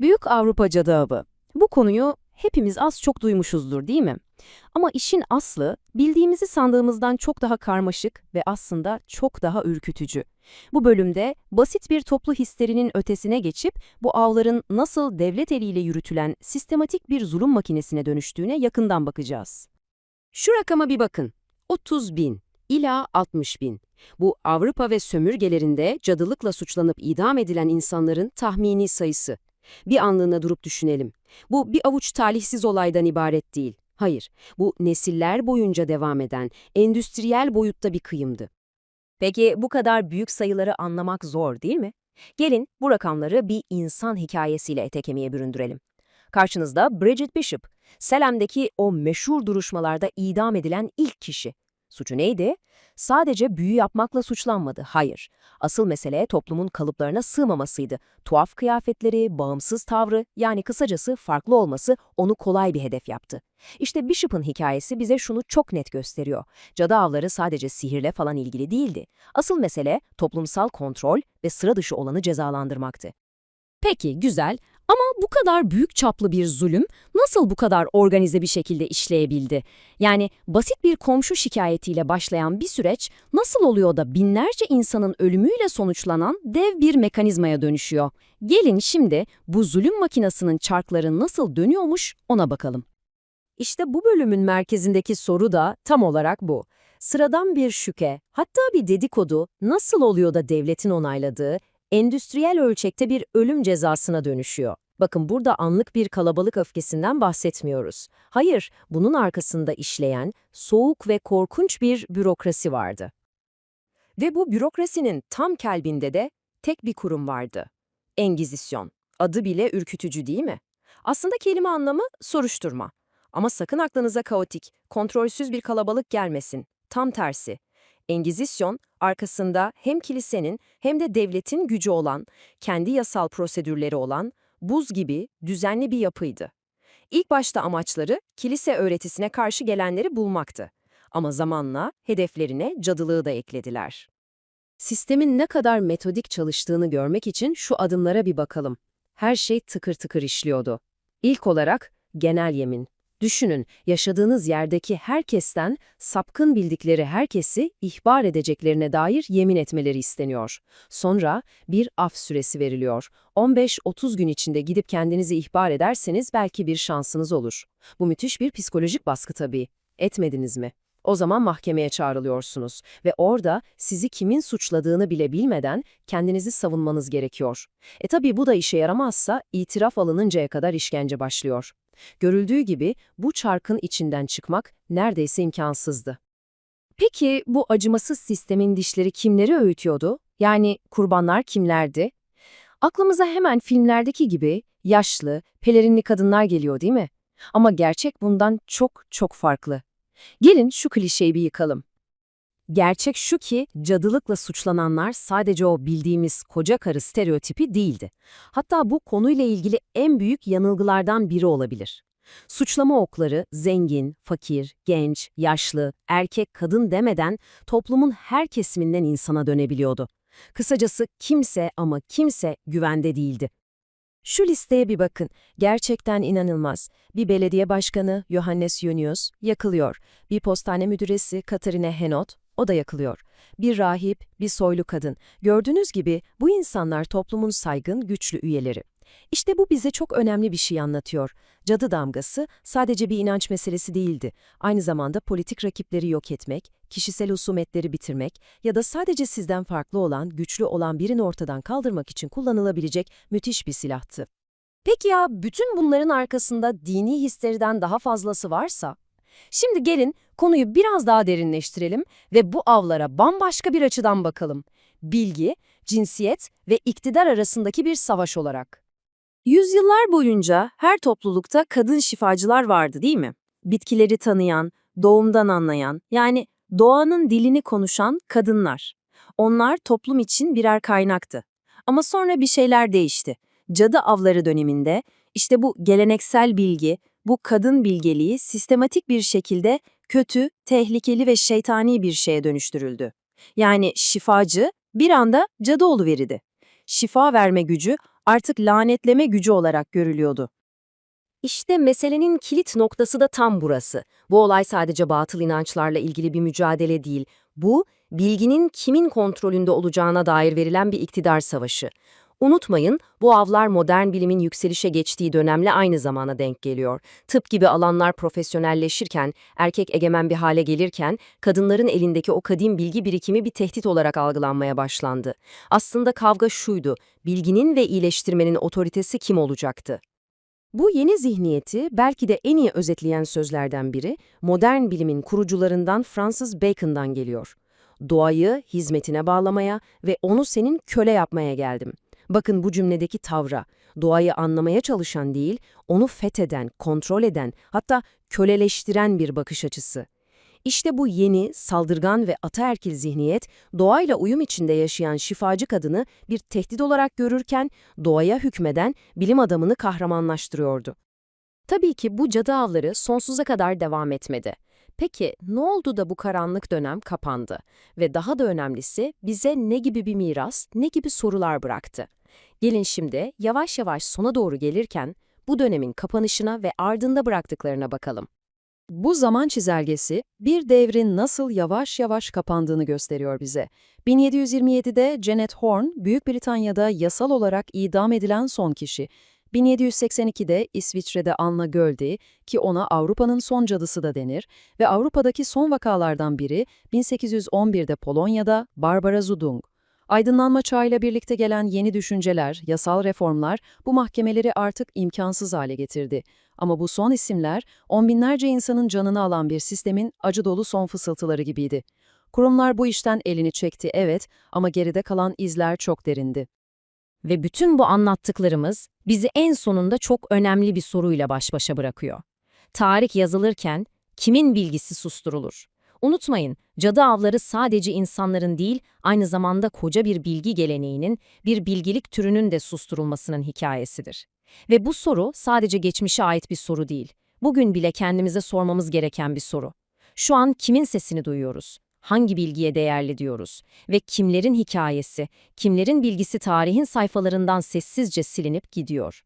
Büyük Avrupa Cadı Avı. Bu konuyu hepimiz az çok duymuşuzdur değil mi? Ama işin aslı bildiğimizi sandığımızdan çok daha karmaşık ve aslında çok daha ürkütücü. Bu bölümde basit bir toplu histerinin ötesine geçip bu avların nasıl devlet eliyle yürütülen sistematik bir zulüm makinesine dönüştüğüne yakından bakacağız. Şu rakama bir bakın. 30 bin ila 60 bin. Bu Avrupa ve sömürgelerinde cadılıkla suçlanıp idam edilen insanların tahmini sayısı. Bir anlığına durup düşünelim. Bu bir avuç talihsiz olaydan ibaret değil. Hayır, bu nesiller boyunca devam eden, endüstriyel boyutta bir kıyımdı. Peki bu kadar büyük sayıları anlamak zor değil mi? Gelin bu rakamları bir insan hikayesiyle ete kemiğe büründürelim. Karşınızda Bridget Bishop, Selam'daki o meşhur duruşmalarda idam edilen ilk kişi. Suçu neydi? Sadece büyü yapmakla suçlanmadı, hayır. Asıl mesele toplumun kalıplarına sığmamasıydı. Tuhaf kıyafetleri, bağımsız tavrı, yani kısacası farklı olması onu kolay bir hedef yaptı. İşte Bishop'ın hikayesi bize şunu çok net gösteriyor. Cadı avları sadece sihirle falan ilgili değildi. Asıl mesele toplumsal kontrol ve sıra dışı olanı cezalandırmaktı. Peki, güzel. Ama bu kadar büyük çaplı bir zulüm nasıl bu kadar organize bir şekilde işleyebildi? Yani basit bir komşu şikayetiyle başlayan bir süreç nasıl oluyor da binlerce insanın ölümüyle sonuçlanan dev bir mekanizmaya dönüşüyor? Gelin şimdi bu zulüm makinasının çarkları nasıl dönüyormuş ona bakalım. İşte bu bölümün merkezindeki soru da tam olarak bu. Sıradan bir şüke, hatta bir dedikodu nasıl oluyor da devletin onayladığı, endüstriyel ölçekte bir ölüm cezasına dönüşüyor. Bakın burada anlık bir kalabalık öfkesinden bahsetmiyoruz. Hayır, bunun arkasında işleyen soğuk ve korkunç bir bürokrasi vardı. Ve bu bürokrasinin tam kalbinde de tek bir kurum vardı. Engizisyon. Adı bile ürkütücü değil mi? Aslında kelime anlamı soruşturma. Ama sakın aklınıza kaotik, kontrolsüz bir kalabalık gelmesin. Tam tersi. Engizisyon, arkasında hem kilisenin hem de devletin gücü olan, kendi yasal prosedürleri olan, buz gibi düzenli bir yapıydı. İlk başta amaçları kilise öğretisine karşı gelenleri bulmaktı. Ama zamanla hedeflerine cadılığı da eklediler. Sistemin ne kadar metodik çalıştığını görmek için şu adımlara bir bakalım. Her şey tıkır tıkır işliyordu. İlk olarak genel yemin. Düşünün, yaşadığınız yerdeki herkesten sapkın bildikleri herkesi ihbar edeceklerine dair yemin etmeleri isteniyor. Sonra bir af süresi veriliyor. 15-30 gün içinde gidip kendinizi ihbar ederseniz belki bir şansınız olur. Bu müthiş bir psikolojik baskı tabii. Etmediniz mi? O zaman mahkemeye çağrılıyorsunuz ve orada sizi kimin suçladığını bile bilmeden kendinizi savunmanız gerekiyor. E tabii bu da işe yaramazsa itiraf alınıncaya kadar işkence başlıyor. Görüldüğü gibi bu çarkın içinden çıkmak neredeyse imkansızdı. Peki bu acımasız sistemin dişleri kimleri öğütüyordu? Yani kurbanlar kimlerdi? Aklımıza hemen filmlerdeki gibi yaşlı, pelerinli kadınlar geliyor değil mi? Ama gerçek bundan çok çok farklı. Gelin şu klişeyi bir yıkalım. Gerçek şu ki cadılıkla suçlananlar sadece o bildiğimiz koca karı stereotipi değildi. Hatta bu konuyla ilgili en büyük yanılgılardan biri olabilir. Suçlama okları zengin, fakir, genç, yaşlı, erkek, kadın demeden toplumun her kesiminden insana dönebiliyordu. Kısacası kimse ama kimse güvende değildi. Şu listeye bir bakın. Gerçekten inanılmaz. Bir belediye başkanı Johannes Junius yakılıyor. Bir postane müdüresi Katarina Henot o da yakılıyor. Bir rahip, bir soylu kadın. Gördüğünüz gibi bu insanlar toplumun saygın, güçlü üyeleri. İşte bu bize çok önemli bir şey anlatıyor. Cadı damgası sadece bir inanç meselesi değildi. Aynı zamanda politik rakipleri yok etmek, kişisel husumetleri bitirmek ya da sadece sizden farklı olan, güçlü olan birini ortadan kaldırmak için kullanılabilecek müthiş bir silahtı. Peki ya bütün bunların arkasında dini histeriden daha fazlası varsa? Şimdi gelin konuyu biraz daha derinleştirelim ve bu avlara bambaşka bir açıdan bakalım. Bilgi, cinsiyet ve iktidar arasındaki bir savaş olarak. Yüzyıllar boyunca her toplulukta kadın şifacılar vardı değil mi? Bitkileri tanıyan, doğumdan anlayan, yani doğanın dilini konuşan kadınlar. Onlar toplum için birer kaynaktı. Ama sonra bir şeyler değişti. Cadı avları döneminde işte bu geleneksel bilgi, bu kadın bilgeliği sistematik bir şekilde kötü, tehlikeli ve şeytani bir şeye dönüştürüldü. Yani şifacı bir anda cadı verirdi. Şifa verme gücü artık lanetleme gücü olarak görülüyordu. İşte meselenin kilit noktası da tam burası. Bu olay sadece batıl inançlarla ilgili bir mücadele değil. Bu, bilginin kimin kontrolünde olacağına dair verilen bir iktidar savaşı. Unutmayın, bu avlar modern bilimin yükselişe geçtiği dönemle aynı zamana denk geliyor. Tıp gibi alanlar profesyonelleşirken, erkek egemen bir hale gelirken, kadınların elindeki o kadim bilgi birikimi bir tehdit olarak algılanmaya başlandı. Aslında kavga şuydu, bilginin ve iyileştirmenin otoritesi kim olacaktı? Bu yeni zihniyeti belki de en iyi özetleyen sözlerden biri, modern bilimin kurucularından Francis Bacon'dan geliyor. Doğayı hizmetine bağlamaya ve onu senin köle yapmaya geldim. Bakın bu cümledeki tavra, doğayı anlamaya çalışan değil, onu fetheden, kontrol eden, hatta köleleştiren bir bakış açısı. İşte bu yeni, saldırgan ve ataerkil zihniyet, doğayla uyum içinde yaşayan şifacı kadını bir tehdit olarak görürken, doğaya hükmeden bilim adamını kahramanlaştırıyordu. Tabii ki bu cadı avları sonsuza kadar devam etmedi. Peki ne oldu da bu karanlık dönem kapandı? Ve daha da önemlisi bize ne gibi bir miras, ne gibi sorular bıraktı? Gelin şimdi yavaş yavaş sona doğru gelirken bu dönemin kapanışına ve ardında bıraktıklarına bakalım. Bu zaman çizelgesi bir devrin nasıl yavaş yavaş kapandığını gösteriyor bize. 1727'de Janet Horn, Büyük Britanya'da yasal olarak idam edilen son kişi. 1782'de İsviçre'de Anna Göldi ki ona Avrupa'nın son cadısı da denir ve Avrupa'daki son vakalardan biri 1811'de Polonya'da Barbara Zudung. Aydınlanma çağıyla birlikte gelen yeni düşünceler, yasal reformlar bu mahkemeleri artık imkansız hale getirdi. Ama bu son isimler, on binlerce insanın canını alan bir sistemin acı dolu son fısıltıları gibiydi. Kurumlar bu işten elini çekti evet ama geride kalan izler çok derindi. Ve bütün bu anlattıklarımız bizi en sonunda çok önemli bir soruyla baş başa bırakıyor. Tarih yazılırken kimin bilgisi susturulur? Unutmayın, cadı avları sadece insanların değil, aynı zamanda koca bir bilgi geleneğinin, bir bilgilik türünün de susturulmasının hikayesidir. Ve bu soru sadece geçmişe ait bir soru değil. Bugün bile kendimize sormamız gereken bir soru. Şu an kimin sesini duyuyoruz? Hangi bilgiye değerli diyoruz? Ve kimlerin hikayesi, kimlerin bilgisi tarihin sayfalarından sessizce silinip gidiyor?